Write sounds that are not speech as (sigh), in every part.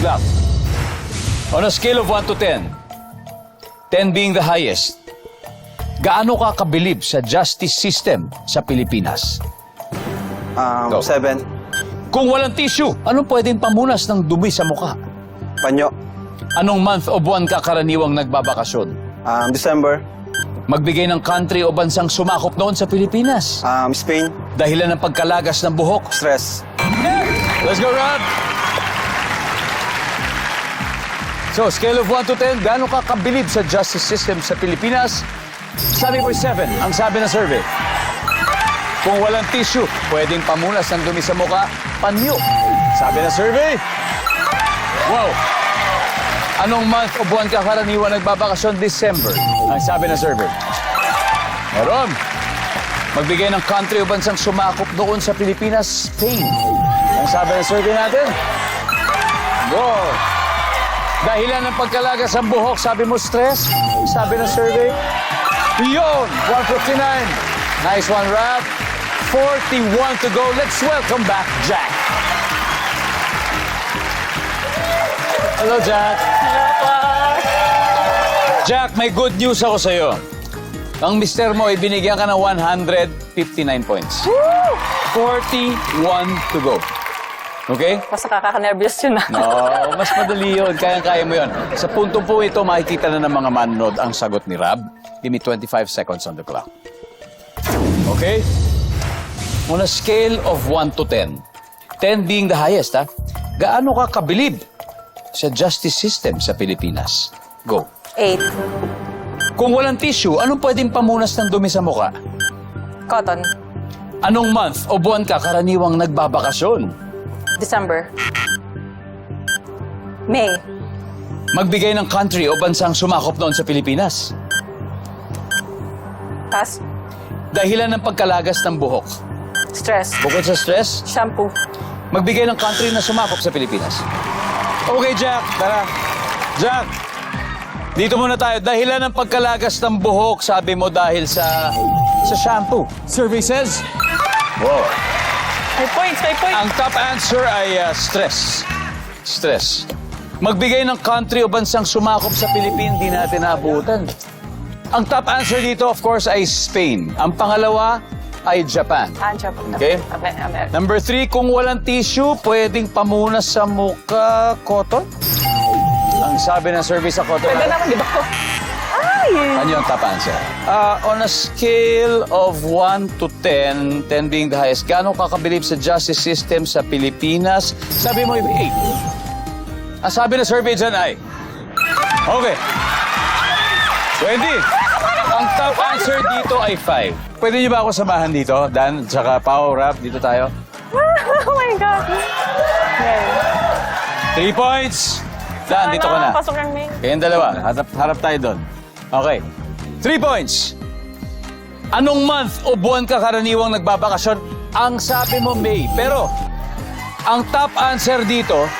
clock. On a scale of 1 to 10, 10 being the highest, gaano ka kabilib sa justice system sa Pilipinas? Um, Go. seven. Kung walang tissue, anong pwedeng pamunas ng dumi sa mukha? Panyo. Anong month o buwan ka karaniwang nagbabakasyon? Um, December. Magbigay ng country o bansang sumakop noon sa Pilipinas. Um, Spain. Dahilan ng pagkalagas ng buhok. Stress. Let's go, Rod! So, scale of 1 to 10, gaano ka kabilib sa justice system sa Pilipinas? Sabi ko 7, ang sabi ng survey. Kung walang tissue, pwedeng pamunas ng dumi sa muka, panyo. Sabi ng survey. Wow! Anong month o buwan ka karaniwan nagbabakasyon? December. Ang sabi ng survey. Meron. Magbigay ng country o bansang sumakop doon sa Pilipinas, Spain. Ang sabi ng survey natin. Wow! Dahilan ng pagkalagas ng buhok, sabi mo stress? Sabi ng survey. Yun! 159. Nice one, Rap. 41 to go. Let's welcome back Jack. Hello, Jack. Jack, may good news ako sa'yo. Ang mister mo, ibinigyan ka ng 159 points. 41 to go. Okay? Basta nakaka-nervous yun ah. No, mas madali yun. Kaya-kaya mo yun. Sa puntong po ito, makikita na ng mga manonood ang sagot ni Rab. Give me 25 seconds on the clock. Okay? On a scale of 1 to 10, 10 being the highest, ha? Gaano ka kabilib sa justice system sa Pilipinas? Go. Eight. Kung walang tissue, anong pwedeng pamunas ng dumi sa muka? Cotton. Anong month o buwan ka karaniwang nagbabakasyon? December. May. Magbigay ng country o bansang sumakop noon sa Pilipinas? Pass. Dahilan ng pagkalagas ng buhok. Stress. Bukod sa stress, Shampoo. magbigay ng country na sumakop sa Pilipinas. Okay, Jack. Tara. Jack. Dito muna tayo. Dahilan ng pagkalagas ng buhok, sabi mo dahil sa sa shampoo. Survey says? Wow. May points, may points. Ang top answer ay uh, stress. Stress. Magbigay ng country o bansang sumakop sa Pilipinas, di natin naabutan. Ang top answer dito, of course, ay Spain. Ang pangalawa ay Japan. Ah, Japan. Okay. Amer- Amer- Number three, kung walang tissue, pwedeng pamunas sa muka, cotton? Ang sabi ng survey sa cotton, Pwede naman, di ba? Ano yung top answer? Uh, on a scale of 1 to 10, 10 being the highest, gaano ka kabilib sa justice system sa Pilipinas? Sabi mo, 8. Ang sabi ng survey dyan ay, okay. 20. Ang top answer dito ay 5. Pwede niyo ba ako samahan dito? Dan, tsaka Pao, Rap, dito tayo. (laughs) oh my God. Okay. 3 points. Dan, dito ka na. Pasok ng main. Kayong dalawa, harap, harap tayo doon. Okay. Three points. Anong month o buwan ka karaniwang nagbabakasyon? Ang sabi mo May. Pero, ang top answer dito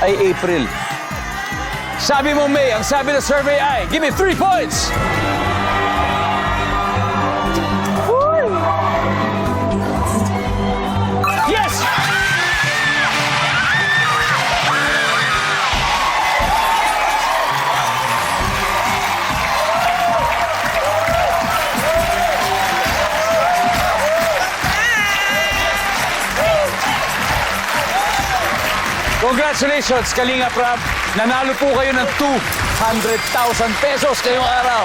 ay April. Sabi mo May, ang sabi ng survey ay, give me three points! Congratulations, Kalinga Prab. Nanalo po kayo ng 200,000 pesos ngayong araw.